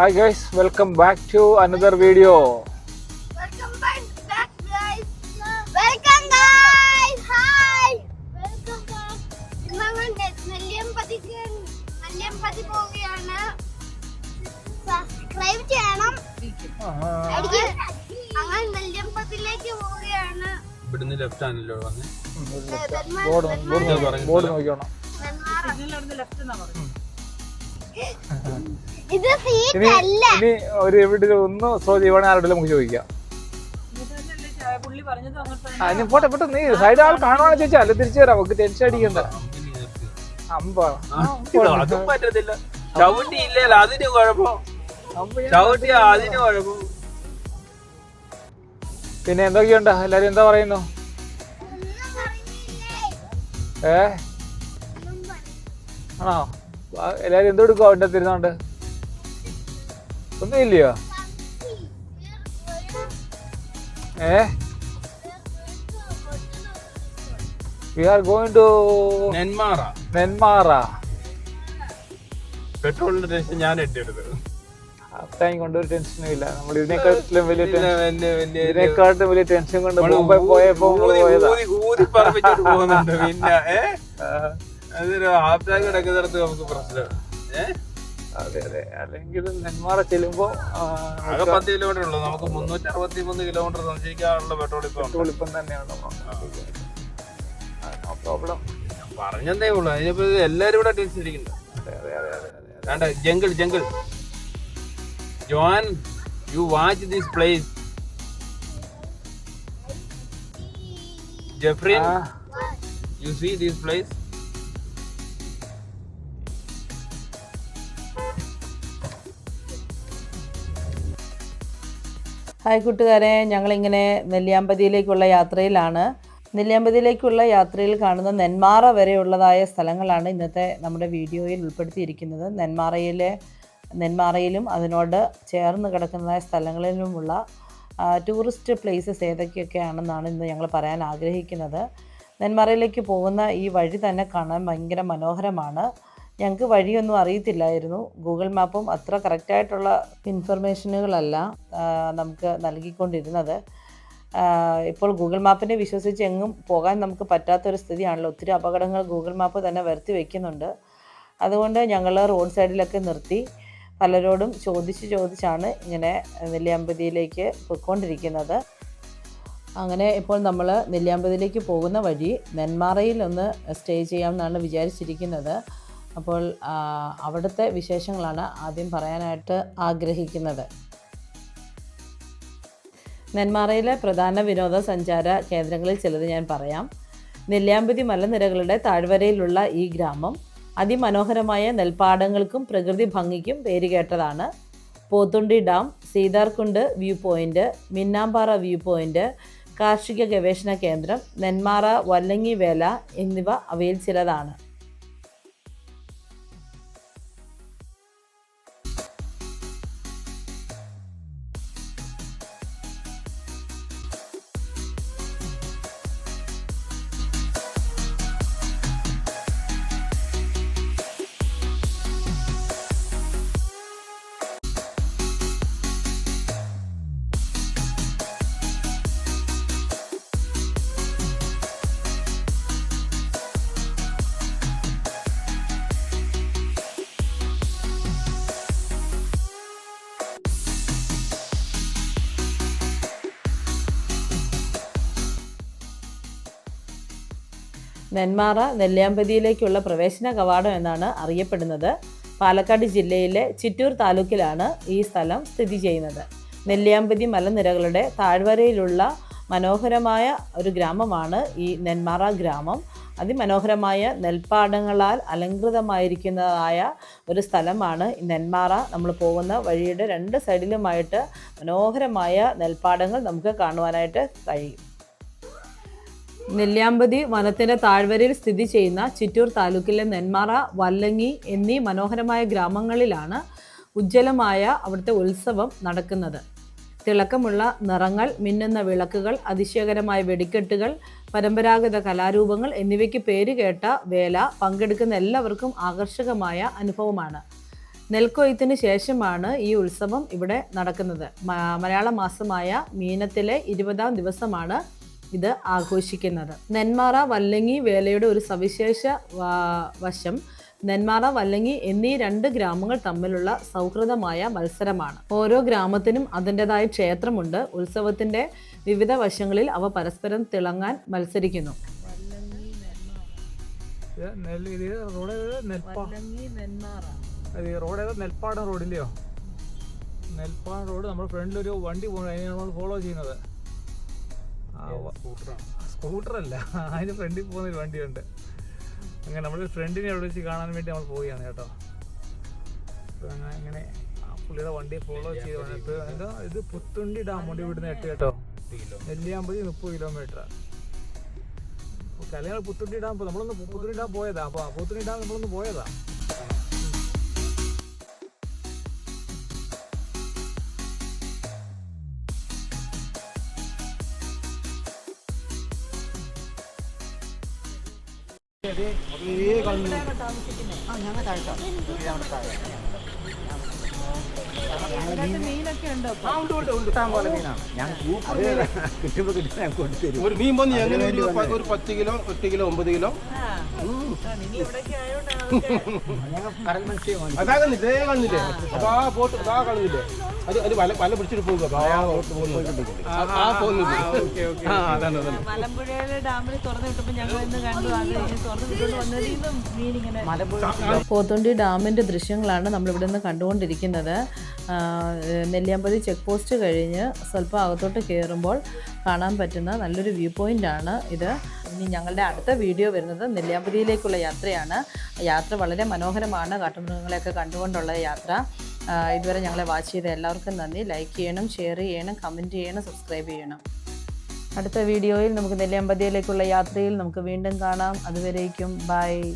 Hi guys welcome back to another video Welcome back, back guys. Welcome guys. Hi. Welcome back. ഇന്ന് ഞങ്ങൾ നെ- നെല്ലിയമ്പതിക്ക് നെല്ലിയമ്പതി പോവുകയാണ് subscribe ചെയ്യണം അടിക്ക്. നെല്ലിയമ്പതിലേക്ക് പോവുകയാണ് ഇവിടുന്ന് ലെഫ്റ്റ് ആണല്ലോ വന്ന് ബോർഡ് ബോർഡ് നോക്കിയോണം ഇത് സീറ്റ് ഇനി അല്ല ഇനി ഒരു എവിടെ ഒന്ന് സോ ചെയ്യുവാണെങ്കിൽ ആരുടെ നമുക്ക് ചോദിക്കാം. ആ, ഇനി പോട്ടെ പോട്ടെ നീ സൈഡ് ആൾ കാണുവാണ് ചോദിച്ചാൽ അല്ല തിരിച്ചു തരാം നമുക്ക് ടെൻഷൻ അടിക്കണ്ട. അമ്പാണ് അതും പറ്റത്തില്ല. ചവിട്ടി ഇല്ലല്ലോ അതിന് കുഴപ്പം. ചവിട്ടി അതിന് കുഴപ്പം. പിന്നെ എന്തൊക്കെയുണ്ട്? എല്ലാരും എന്താ പറയുന്നു? ഏ? ആണോ? ആ, എല്ലാരും എന്തോ എടുക്കുവോ അവിടെ തിരുന്നാണ്ട് ഒന്നും ഇല്ലയോ? ഏ? We are going to Nenmara. Nenmara. പെട്രോളിന്റെ ടെൻഷൻ ഞാൻ ഏറ്റെടുത്തത് ടൈം കൊണ്ട് ഒരു ടെൻഷനും ഇല്ല. നമ്മൾ ഇതിനെക്കാട്ടിലും വലിയ ഇതിനെക്കാട്ടിലും വലിയ ടെൻഷൻ കൊണ്ട് മുംബൈ പോയപ്പോ പോയതാ. പിന്നെ അതൊരു കിടക്കുന്നിടത്ത് നമുക്ക് പ്രശ്നം അതെ അതെ. അല്ലെങ്കിൽ നെന്മാറ ചെല്ലുമ്പോ ആ, ആകെ പത്ത് കിലോമീറ്റർ ഉള്ളൂ. നമുക്ക് മുന്നൂറ്റി അറുപത്തി മൂന്ന് കിലോമീറ്റർ സഞ്ചരിക്കാനുള്ള പെട്രോൾ ഇപ്പം പെട്രോൾ ഇപ്പം തന്നെയാണ്. പ്രോബ്ലം പറഞ്ഞതേ ഉള്ളൂ. അതിനിപ്പോ എല്ലാരും ഇവിടെ അതെ വേണ്ട jungle jungle John you watch this place Jefrin you see this place hi കൂട്ടുകാരെ ഞങ്ങളിങ്ങനെ നെല്ലിയാമ്പതിയിലേക്കുള്ള യാത്രയിലാണ്. നെല്ലിയാമ്പതിയിലേക്കുള്ള യാത്രയിൽ കാണുന്ന നെന്മാറ വരെയുള്ളതായ സ്ഥലങ്ങളാണ് ഇന്നത്തെ നമ്മുടെ വീഡിയോയിൽ ഉൾപ്പെടുത്തിയിരിക്കുന്നത്. നെന്മാറയിലെ നെന്മാറയിലും അതിനോട് ചേർന്ന് കിടക്കുന്നതായ സ്ഥലങ്ങളിലുമുള്ള ടൂറിസ്റ്റ് പ്ലേസസ് ഏതൊക്കെയൊക്കെയാണെന്നാണ് ഇന്ന് ഞങ്ങൾ പറയാൻ ആഗ്രഹിക്കുന്നത്. നെന്മാറയിലേക്ക് പോകുന്ന ഈ വഴി തന്നെ കാണാൻ ഭയങ്കര മനോഹരമാണ്. ഞങ്ങൾക്ക് വഴിയൊന്നും അറിയത്തില്ലായിരുന്നു. ഗൂഗിൾ മാപ്പും അത്ര കറക്റ്റായിട്ടുള്ള ഇൻഫർമേഷനുകളല്ല നമുക്ക് നൽകിക്കൊണ്ടിരുന്നത്. ഇപ്പോൾ ഗൂഗിൾ മാപ്പിനെ വിശ്വസിച്ച് എങ്ങും പോകാൻ നമുക്ക് പറ്റാത്തൊരു സ്ഥിതിയാണല്ലോ. ഒത്തിരി അപകടങ്ങൾ ഗൂഗിൾ മാപ്പ് തന്നെ വരുത്തി വയ്ക്കുന്നുണ്ട് അതുകൊണ്ട് ഞങ്ങൾ റോഡ് സൈഡിലൊക്കെ നിർത്തി പലരോടും ചോദിച്ച് ചോദിച്ചാണ് ഇങ്ങനെ നെല്ലിയാമ്പതിയിലേക്ക് പോയിക്കൊണ്ടിരിക്കുന്നത്. അങ്ങനെ ഇപ്പോൾ നമ്മൾ നെല്ലിയാമ്പതിയിലേക്ക് പോകുന്ന വഴി നെന്മാറയിൽ ഒന്ന് സ്റ്റേ ചെയ്യാമെന്നാണ് വിചാരിച്ചിരിക്കുന്നത്. അപ്പോൾ അവിടുത്തെ വിശേഷങ്ങളാണ് ആദ്യം പറയാനായിട്ട് ആഗ്രഹിക്കുന്നത്. നെന്മാറയിലെ പ്രധാന വിനോദസഞ്ചാര കേന്ദ്രങ്ങളിൽ ചിലത് ഞാൻ പറയാം. നെല്ലിയാമ്പതി മലനിരകളുടെ താഴ്വരയിലുള്ള ഈ ഗ്രാമം അതിമനോഹരമായ നെൽപ്പാടങ്ങൾക്കും പ്രകൃതി ഭംഗിക്കും പേരുകേട്ടതാണ്. Pothundi dam Seetharkundu view point Minnampara view point കാർഷിക ഗവേഷണ കേന്ദ്രം നെന്മാറ വല്ലങ്ങി വേല എന്നിവ അവയിൽ ചിലതാണ്. നെന്മാറ നെല്ലിയാമ്പതിയിലേക്കുള്ള പ്രവേശന കവാടം എന്നാണ് അറിയപ്പെടുന്നത്. പാലക്കാട് ജില്ലയിലെ ചിറ്റൂർ താലൂക്കിലാണ് ഈ സ്ഥലം സ്ഥിതി ചെയ്യുന്നത്. നെല്ലിയാമ്പതി മലനിരകളുടെ താഴ്വരയിലുള്ള മനോഹരമായ ഒരു ഗ്രാമമാണ് ഈ നെന്മാറ ഗ്രാമം. അതിമനോഹരമായ നെൽപ്പാടങ്ങളാൽ അലങ്കൃതമായിരിക്കുന്നതായ ഒരു സ്ഥലമാണ് ഈ നെന്മാറ. നമ്മൾ പോകുന്ന വഴിയുടെ രണ്ട് സൈഡിലുമായിട്ട് മനോഹരമായ നെൽപ്പാടങ്ങൾ നമുക്ക് കാണുവാനായിട്ട് കഴിയും. നെല്ലിയാമ്പതി വനത്തിന്റെ താഴ്വരയിൽ സ്ഥിതി ചെയ്യുന്ന ചിറ്റൂർ താലൂക്കിലെ നെന്മാറ വല്ലങ്ങി എന്നീ മനോഹരമായ ഗ്രാമങ്ങളിലാണ് ഉജ്ജ്വലമായ അവിടുത്തെ ഉത്സവം നടക്കുന്നത്. തിളക്കമുള്ള നിറങ്ങൾ മിന്നുന്ന വിളക്കുകൾ അതിശയകരമായ വെടിക്കെട്ടുകൾ പരമ്പരാഗത കലാരൂപങ്ങൾ എന്നിവയ്ക്ക് പേരുകേട്ട വേല പങ്കെടുക്കുന്ന എല്ലാവർക്കും ആകർഷകമായ അനുഭവമാണ്. നെൽക്കൊയ്ത്തിന് ശേഷമാണ് ഈ ഉത്സവം ഇവിടെ നടക്കുന്നത്. മലയാള മാസമായ മീനത്തിലെ ഇരുപതാം ദിവസമാണ് ഇത് ആഘോഷിക്കുന്നത്. നെന്മാറ വല്ലങ്ങി വേലയുടെ ഒരു സവിശേഷ വശം. നെന്മാറ വല്ലങ്ങി എന്നീ രണ്ട് ഗ്രാമങ്ങൾ തമ്മിലുള്ള സൗഹൃദമായ മത്സരമാണ്. ഓരോ ഗ്രാമത്തിനും അതിന്റെതായ ക്ഷേത്രമുണ്ട്. ഉത്സവത്തിന്റെ വിവിധ വശങ്ങളിൽ അവ പരസ്പരം തിളങ്ങാൻ മത്സരിക്കുന്നു. റോഡ് നെൽപ്പാടം റോഡില്ലയോ നെൽപ്പാടം റോഡ് നമ്മുടെ ഫ്രണ്ടിൽ ഒരു വണ്ടി പോകുന്നത് അതിനെ നമ്മൾ ഫോളോ ചെയ്യുന്നത്. സ്കൂട്ടർ അല്ല അതിന് ഫ്രണ്ടിൽ പോകുന്ന ഒരു വണ്ടിയുണ്ട്. അങ്ങനെ നമ്മൾ ഫ്രണ്ടിനെ അവിടെ വെച്ച് കാണാൻ വേണ്ടി നമ്മൾ പോവുകയാണ് കേട്ടോ. അങ്ങനെ അങ്ങനെ ഇങ്ങനെ പുള്ളിയുടെ വണ്ടി ഫോളോ ചെയ്ത് വന്നിട്ട് എന്താ ഇത് പുത്തുണ്ടി ഡാം ഉണ്ട് ഇവിടുന്ന് എട്ട് കേട്ടോ. നെല്ലിയാമ്പതി മുപ്പത് കിലോമീറ്റർ അല്ലെങ്കിൽ പുത്തുണ്ടി ഡാം നമ്മളൊന്ന് പുത്തുണ്ടി ഡാം പോയതാ. അപ്പൊ പുത്തുണ്ടി ഡാം നമ്മളൊന്ന് പോയതാ. ഞങ്ങൾ താഴ്ത്താം ഒരു മീൻ പൊന്നി എങ്ങനെ ഒരു ഒരു പത്ത് കിലോ എട്ട് കിലോ ഒമ്പത് കിലോ? അതാ കണ്ടില്ലേ കണ്ടില്ലേ അതാ ബോട്ട് അതാ കണ്ടില്ലേ അത് അത് വല വല പിടിച്ചിട്ട് പോകുക ആ പോകുന്നത്. അതാണ് അതാണ്. മലമ്പുഴയിലെ ഡാമിൽ തുറന്നു കിട്ടുമ്പോൾ ഞങ്ങൾ ഇന്ന് കണ്ടു. അത് തുറന്നു വിട്ടുകൊണ്ട് വന്നതിൽ മീനിങ്ങനെ പോത്തുണ്ടി ഡാമിന്റെ ദൃശ്യങ്ങളാണ് നമ്മളിവിടെ നിന്ന് കണ്ടുകൊണ്ടിരിക്കുന്നത്. ആ, നെല്ലിയാമ്പതി ചെക്ക് പോസ്റ്റ് കഴിഞ്ഞ് സ്വല്പം അകത്തോട്ട് കയറുമ്പോൾ കാണാൻ പറ്റുന്ന നല്ലൊരു വ്യൂ പോയിന്റാണ് ഇത്. ഇനി ഞങ്ങളുടെ അടുത്ത വീഡിയോ വരുന്നത് നെല്ലിയാമ്പതിയിലേക്കുള്ള യാത്രയാണ്. യാത്ര വളരെ മനോഹരമാണ്. കാട്ടുമൃഗങ്ങളെയൊക്കെ കണ്ടുകൊണ്ടുള്ള യാത്ര. ഇതുവരെ ഞങ്ങളെ വാച്ച് ചെയ്ത എല്ലാവർക്കും നന്ദി. ലൈക്ക് ചെയ്യണം ഷെയർ ചെയ്യണം കമന്റ് ചെയ്യണം സബ്സ്ക്രൈബ് ചെയ്യണം. അടുത്ത വീഡിയോയിൽ നമുക്ക് നെല്ലിയാമ്പതിയിലേക്കുള്ള യാത്രയിൽ നമുക്ക് വീണ്ടും കാണാം. അതുവരേക്കും ബൈ